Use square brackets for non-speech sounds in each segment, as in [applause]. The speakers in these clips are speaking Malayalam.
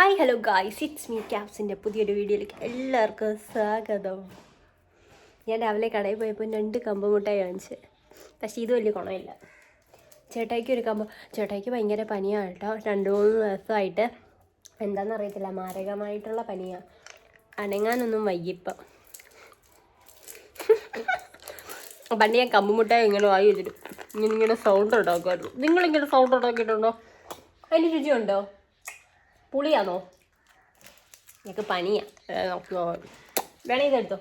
Hi hello guys it's me ക്യാപ്സിന്റെ പുതിയൊരു വീഡിയോയിലേക്ക് എല്ലാവർക്കും സ്വാഗതം. ഞാൻ രാവിലെ കടയിൽ പോയപ്പോൾ രണ്ട് കമ്പ് മുട്ടായി വാങ്ങിച്ച്. പക്ഷേ ഇത് വലിയ ഗുണമില്ല. ചേട്ടായിക്ക് ഒരു കമ്പ് ചേട്ടായിക്ക് ഭയങ്കര പനിയാണ് കേട്ടോ. രണ്ട് മൂന്ന് ദിവസമായിട്ട് എന്താണെന്ന് അറിയത്തില്ല. മാരകമായിട്ടുള്ള പനിയാണ് അനങ്ങാനൊന്നും വൈകിപ്പം പണ്ട് ഞാൻ കമ്പുമുട്ടായി ഇങ്ങനെ വായി വെച്ചിട്ട് ഇങ്ങനെ ഇങ്ങനെ സൗണ്ട് ഉണ്ടാക്കുമായിരുന്നു. നിങ്ങളിങ്ങനെ സൗണ്ട് ഉണ്ടാക്കിയിട്ടുണ്ടോ? അതിന് രുചിയുണ്ടോ? പുളിയാണോ എനിക്ക് പനിയാ. വേണേ ഇതെടുത്തോ.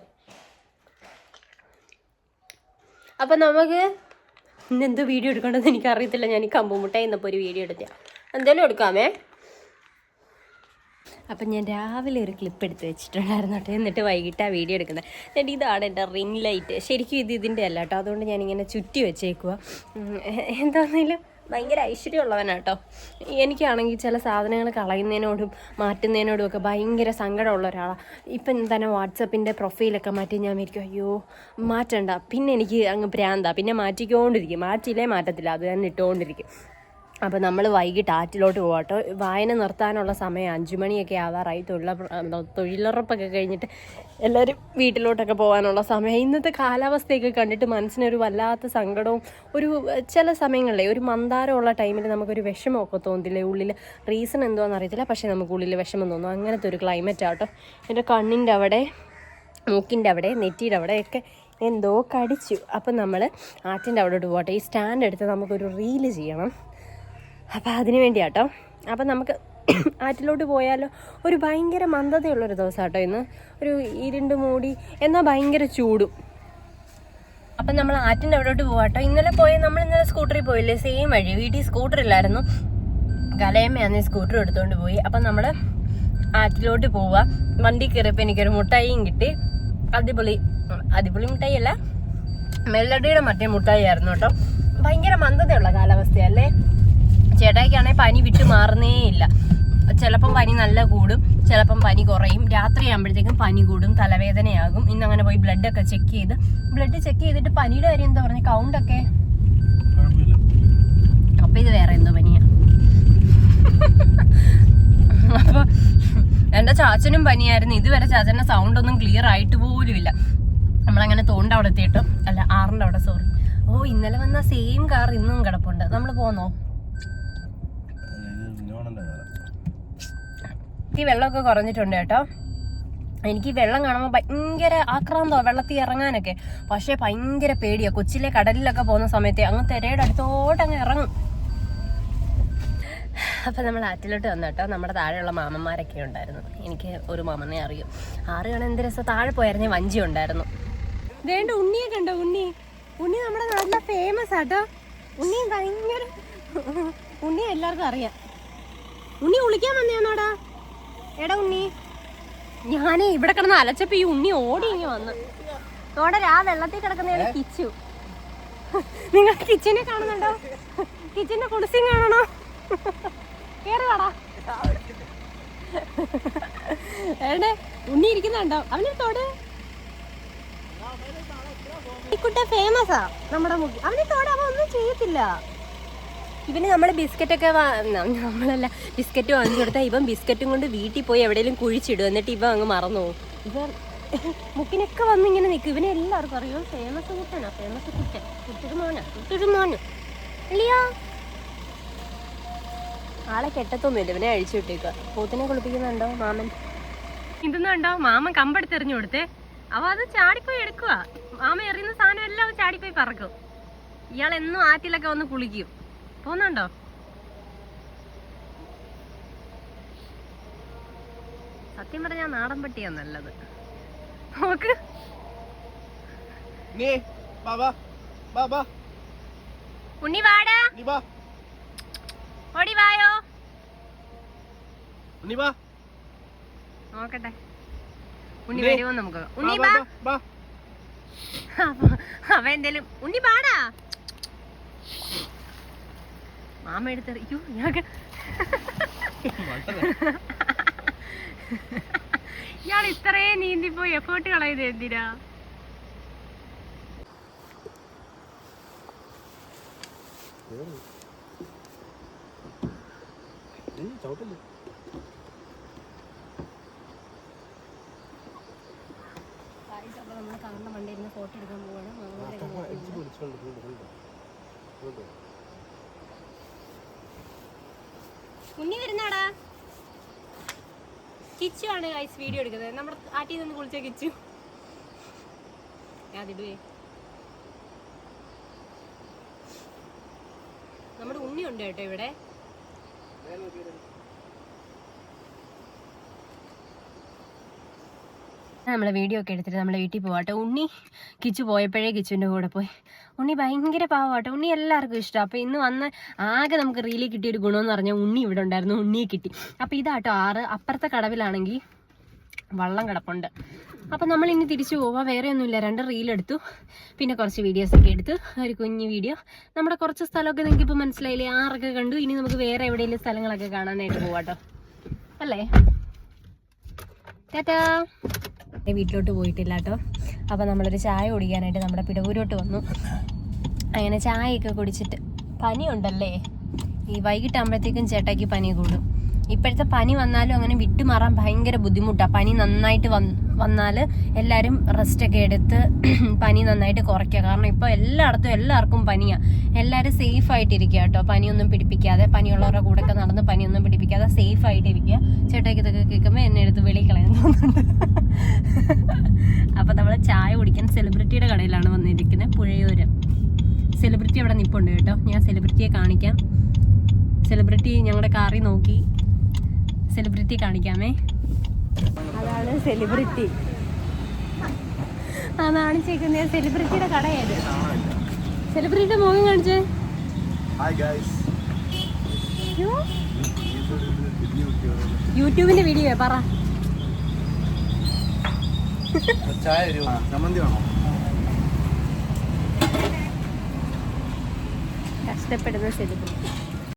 അപ്പം നമുക്ക് ഇന്ന് എന്ത് വീഡിയോ എടുക്കണമെന്ന് എനിക്ക് അറിയത്തില്ല ഞാൻ ഈ കമ്പുമുട്ടായി എന്നപ്പോൾ ഒരു വീഡിയോ എടുത്തേ. എന്തേലും എടുക്കാമേ? അപ്പം ഞാൻ രാവിലെ ഒരു ക്ലിപ്പ് എടുത്ത് വെച്ചിട്ടുണ്ടായിരുന്നു കേട്ടോ. എന്നിട്ട് വൈകിട്ട് ആ വീഡിയോ എടുക്കുന്നത്. എന്നിട്ട് ഇതാണ് എന്റെ റിംഗ് ലൈറ്റ്. ശരിക്കും ഇത് ഇതിന്റെ അല്ല കേട്ടോ. അതുകൊണ്ട് ഞാനിങ്ങനെ ചുറ്റി വെച്ചേക്കുക എന്താണെങ്കിലും ഭയങ്കര ഐശ്വര്യമുള്ളവനാട്ടോ എനിക്കാണെങ്കിൽ ചില സാധനങ്ങൾ കളയുന്നതിനോടും മാറ്റുന്നതിനോടും ഒക്കെ ഭയങ്കര സങ്കടമുള്ള ഒരാളാണ് ഇപ്പം തന്നെ വാട്സപ്പിന്റെ പ്രൊഫൈലൊക്കെ മാറ്റി ഞാൻ വിചാരിക്കും അയ്യോ മാറ്റണ്ട. പിന്നെ എനിക്ക് അങ്ങ് ഭ്രാന്താ. പിന്നെ മാറ്റിക്കൊണ്ടിരിക്കും. മാറ്റിയില്ലേ മാറ്റത്തില്ല. അത് തന്നെ ഇട്ടുകൊണ്ടിരിക്കും. അപ്പോൾ നമ്മൾ വൈകിട്ട് ആറ്റിലോട്ട് പോകട്ടോ വായന നിർത്താനുള്ള സമയം അഞ്ചു മണിയൊക്കെ ആവാറായി. എന്താ, തൊഴിലുറപ്പൊക്കെ കഴിഞ്ഞിട്ട് എല്ലാവരും വീട്ടിലോട്ടൊക്കെ പോകാനുള്ള സമയം. ഇന്നത്തെ കാലാവസ്ഥയൊക്കെ കണ്ടിട്ട് മനസ്സിനൊരു വല്ലാത്ത സങ്കടവും ഒരു ചില സമയങ്ങളിലെ ഒരു മന്ദാരമുള്ള ടൈമിൽ നമുക്കൊരു വിഷമമൊക്കെ തോന്നില്ലേ? ഉള്ളിൽ റീസൺ എന്തോന്ന് അറിയത്തില്ല. പക്ഷേ നമുക്ക് ഉള്ളിൽ വിഷമം തോന്നും. അങ്ങനത്തെ ഒരു ക്ലൈമറ്റ് ആട്ടോ. എന്റെ കണ്ണിന്റെ അവിടെ മൂക്കിന്റെ അവിടെ നെറ്റിയുടെ അവിടെയൊക്കെ എന്തോ കടിച്ചു. അപ്പം നമ്മൾ ആറ്റിന്റെ അവിടോട്ട് പോകട്ടെ ഈ സ്റ്റാൻഡ് എടുത്ത് നമുക്കൊരു റീൽ ചെയ്യണം. അപ്പോൾ അതിന് വേണ്ടിയാട്ടോ. അപ്പം നമുക്ക് ആറ്റിലോട്ട് പോയാലോ ഒരു ഭയങ്കര മന്ദതയുള്ളൊരു ദിവസം കേട്ടോ ഇന്ന്. ഒരു ഇരുണ്ട് മൂടി എന്നാൽ ഭയങ്കര ചൂടും. അപ്പം നമ്മൾ ആറ്റിന്റെ അവിടോട്ട് പോകാട്ടോ ഇന്നലെ പോയ നമ്മൾ ഇന്നലെ സ്കൂട്ടറിൽ പോയില്ലേ? സെയിം വഴി. വീട്ടിൽ സ്കൂട്ടർ ഇല്ലായിരുന്നു. കലയമ്മയാന്ന് സ്കൂട്ടർ എടുത്തുകൊണ്ട് പോയി. അപ്പം നമ്മൾ ആറ്റിലോട്ട് പോവുക വണ്ടി കയറിയപ്പോൾ എനിക്കൊരു മുട്ടായിയും കിട്ടി. അടിപൊളി അടിപൊളി മുട്ടായി അല്ല മെല്ലടിയുടെ മറ്റേ മുട്ടായി ആയിരുന്നു കേട്ടോ. ഭയങ്കര മന്ദതയുള്ള കാലാവസ്ഥയല്ലേ? ചേട്ടായിക്കാണെങ്കിൽ പനി വിട്ടു മാറുന്നേ ഇല്ല. ചിലപ്പം പനി നല്ല കൂടും ചിലപ്പം പനി കുറയും. രാത്രി ആകുമ്പോഴത്തേക്കും പനി കൂടും തലവേദനയാകും. ഇന്ന് അങ്ങനെ പോയി ബ്ലഡ് ഒക്കെ ചെക്ക് ചെയ്ത്. ബ്ലഡ് ചെക്ക് ചെയ്തിട്ട് പനിയുടെ കാര്യം എന്താ പറഞ്ഞു? കൗണ്ടൊക്കെ ഒക്കെ? അപ്പൊ ഇത് വേറെ എന്തോ പനിയാ. അപ്പൊ എന്റെ ചാച്ചനും പനിയായിരുന്നു. ഇതുവരെ ചാച്ചന്റെ സൗണ്ട് ഒന്നും ക്ലിയർ ആയിട്ട് പോലും ഇല്ല. നമ്മളങ്ങനെ തോണ്ട അവിടെ എത്തിയിട്ടും. അല്ല ആറിന്റെ അവിടെ സോറി ഓ ഇന്നലെ വന്ന സെയിം കാർ ഇന്നും കിടപ്പുണ്ട്. നമ്മൾ പോന്നോ? ഈ വെള്ളമൊക്കെ കുറഞ്ഞിട്ടുണ്ട് കേട്ടോ. എനിക്ക് വെള്ളം കാണുമ്പോൾ ഭയങ്കര ആക്രാന്തോ വെള്ളത്തിൽ ഇറങ്ങാനൊക്കെ. പക്ഷേ ഭയങ്കര പേടിയാ. കൊച്ചിയിലെ കടലിലൊക്കെ പോകുന്ന സമയത്ത് അങ്ങ് തിരയുടെ അടുത്തോട്ട് അങ്ങ് ഇറങ്ങും. അപ്പം നമ്മൾ ആറ്റിലോട്ട് വന്നു കേട്ടോ. നമ്മുടെ താഴെയുള്ള മാമന്മാരൊക്കെ ഉണ്ടായിരുന്നു. എനിക്ക് ഒരു മാമനെ അറിയും. ആറ് കാണാൻ എന്ത് രസം. താഴെ പോയായിരുന്നേ. വഞ്ചി ഉണ്ടായിരുന്നു. വേണ്ട ഉണ്ണിയെ കണ്ടോ ഉണ്ണി. ഉണ്ണി നമ്മുടെ നാട്ടിലെ ഫേമസ് ആട്ടോ ഉണ്ണി ഭയങ്കര ഉണ്ണി എല്ലാവർക്കും അറിയാം. ഉണ്ണി വിളിക്കാൻ വന്നേന്നോടാ. എടാ ഉണ്ണി. ഞാനേ ഇവിടെ കിടന്ന് അലച്ചപ്പോ ഈ ഉണ്ണി ഓടി ഇങ്ങി വന്ന്. തോടെ ആ വെള്ളത്തിൽ കിടക്കുന്നതാണ് കിച്ചു. നിങ്ങൾ കിച്ചനെ കാണുന്നുണ്ടോ? കിച്ചന്റെ കുളിച്ചും കാണണോ? കേറി വാടാ. ഏടെ ഉണ്ണി ഇരിക്കുന്നുണ്ടോ? അവന് തോട്. ഈ കുട്ട ഫേമസാ നമ്മുടെ മുഖ്യ അവന് തോട് അവൻ ഒന്നും ചെയ്യത്തില്ല. ഇവന് നമ്മൾ ബിസ്ക്കറ്റൊക്കെ നമ്മളല്ല ബിസ്ക്കറ്റ് വാങ്ങിച്ചു കൊടുത്താൽ ഇവൻ ബിസ്ക്കറ്റും കൊണ്ട് വീട്ടിൽ പോയി എവിടെയെങ്കിലും കുഴിച്ചിടും. എന്നിട്ട് ഇവ അങ്ങ് മറന്നു ഇവൻ മുക്കിനൊക്കെ വന്ന് ഇങ്ങനെ നിൽക്കും ഇവനെ എല്ലാവർക്കും അറിയാം. ഫേമസ് കുട്ടനാ. ഫേമസ് കുട്ടൻ. കുട്ടൊരു മോനാ. കുട്ടൊരു ആളെ കെട്ടത്തൊന്നുമില്ല. ഇവനെ അഴിച്ചു വിട്ടേക്കുക പോത്തിനെ കുളിപ്പിക്കുന്നുണ്ടോ മാമൻ? ഇതൊന്നുണ്ടോ മാമൻ കമ്പെടുത്തെറിഞ്ഞു കൊടുത്തേ. അവ അത് ചാടിപ്പോയി എടുക്കുക മാമ എറിയുന്ന സാധനം എല്ലാം ചാടിപ്പോയി പറക്കും. ഇയാൾ എന്നും ആറ്റിലൊക്കെ വന്ന് കുളിക്കും. പോന്നുണ്ടോ സത്യം പറഞ്ഞാ നാടൻ പട്ടിയാ നല്ലത്. നോക്ക്. നീ ഉണ്ണി വാടാ. നീ ഓടി വായോ. നോക്കട്ടെ. ഉണ്ണി. വരുമോ നമുക്ക്? ഉണ്ണി വാ. അവ എന്തേലും ഉണ്ണി പാടാ മാമ എടുത്തെറിയോ ഇയാൾക്ക് ഇയാൾ ഇത്രയും നീന്തിപ്പോയി എഫേർട്ട് കളയത് എന്തിനാ? ചവിട്ടില്ല നമ്മൾ കാണുന്ന വണ്ടിയിൽ നിന്ന് ഫോട്ടോ എടുക്കാൻ പോവാണ്. ഉണ്ണി വരുന്നാടാ കിച്ചു ആണ് ഗൈസ് വീഡിയോ എടുക്കുന്നത്. നമ്മുടെ ആട്ടി നിന്ന് കുളിച്ച കിച്ചു. അതിടുവേ നമ്മുടെ ഉണ്ണി ഉണ്ട് കേട്ടോ ഇവിടെ. നമ്മളെ വീഡിയോ ഒക്കെ എടുത്തിട്ട് നമ്മൾ വീട്ടിൽ പോവാട്ടെ. ഉണ്ണി കിച്ചു പോയപ്പോഴേ കിച്ചുവിന്റെ കൂടെ പോയി. ഉണ്ണി ഭയങ്കര പാവാട്ടോ ഉണ്ണി എല്ലാവർക്കും ഇഷ്ടമാണ് അപ്പോൾ ഇന്ന് വന്ന് ആകെ നമുക്ക് റീലി കിട്ടിയ ഒരു ഗുണമെന്ന് പറഞ്ഞാൽ ഉണ്ണി ഇവിടെ ഉണ്ടായിരുന്നു. ഉണ്ണിയെ കിട്ടി. അപ്പോൾ ഇതാട്ടോ ആറ്. അപ്പുറത്തെ കടവിലാണെങ്കിൽ വള്ളം കിടപ്പുണ്ട്. അപ്പം നമ്മൾ ഇനി തിരിച്ചു പോവാം. വേറെ ഒന്നുമില്ല. രണ്ട് റീലെടുത്തു പിന്നെ കുറച്ച് വീഡിയോസൊക്കെ എടുത്തു. ഒരു കുഞ്ഞു വീഡിയോ നമ്മുടെ കുറച്ച് സ്ഥലമൊക്കെ നിങ്ങൾക്ക് ഇപ്പോൾ മനസ്സിലായില്ലേ? ആറൊക്കെ കണ്ടു. ഇനി നമുക്ക് വേറെ എവിടെയെങ്കിലും സ്ഥലങ്ങളൊക്കെ കാണാനായിട്ട് പോവാട്ടോ. അല്ലേ? ടാറ്റാ. ഏ, വീട്ടിലോട്ട് പോയിട്ടില്ല കേട്ടോ. അപ്പോൾ നമ്മളൊരു ചായ കുടിക്കാനായിട്ട് നമ്മുടെ പിടവൂരോട്ട് വന്നു. അങ്ങനെ ചായയൊക്കെ കുടിച്ചിട്ട് പനിയുണ്ടല്ലേ? ഈ വൈകിട്ടാകുമ്പോഴത്തേക്കും ചേട്ടായിക്ക് പനി കൂടും. ഇപ്പോഴത്തെ പനി വന്നാലും അങ്ങനെ വിട്ടുമാറാൻ ഭയങ്കര ബുദ്ധിമുട്ടാണ് പനി നന്നായിട്ട് വന്ന് വന്നാൽ എല്ലാവരും റെസ്റ്റൊക്കെ എടുത്ത് [clears throat] പനി നന്നായിട്ട് കുറയ്ക്കുക. കാരണം ഇപ്പോൾ എല്ലായിടത്തും എല്ലാവർക്കും പനിയാണ് എല്ലാവരും സേഫ് ആയിട്ടിരിക്കുക കേട്ടോ. പനിയൊന്നും പിടിപ്പിക്കാതെ പനിയുള്ളവരുടെ കൂടെയൊക്കെ നടന്ന് പനിയൊന്നും പിടിപ്പിക്കാതെ സേഫ് ആയിട്ടിരിക്കുക. ഇതൊക്കെ കേൾക്കുമ്പോൾ എന്നെ എടുത്ത് വെളിയിൽ കളയാൻ തോന്നുന്നുണ്ട് അപ്പോൾ നമ്മൾ ചായ കുടിക്കാൻ സെലിബ്രിറ്റിയുടെ കടയിലാണ് വന്നിരിക്കുന്നത് പുഴയൂര് സെലിബ്രിറ്റി അവിടെ നിൽപ്പുണ്ട് കേട്ടോ ഞാൻ സെലിബ്രിറ്റിയെ കാണിക്കാം സെലിബ്രിറ്റി ഞങ്ങളുടെ കാറി നോക്കി. സെലിബ്രിറ്റി കാണിക്കാമേ. അതാണ് സെലിബ്രിറ്റി അതാണ് ചേക്കുന്നത് സെലിബ്രിറ്റിയുടെ കടയത്. സെലിബ്രിറ്റിയുടെ മുഖം കാണിച്ചേ. യൂട്യൂബിന്റെ വീഡിയോ പറ. കഷ്ടപ്പെടുന്ന സെലിബ്രിറ്റി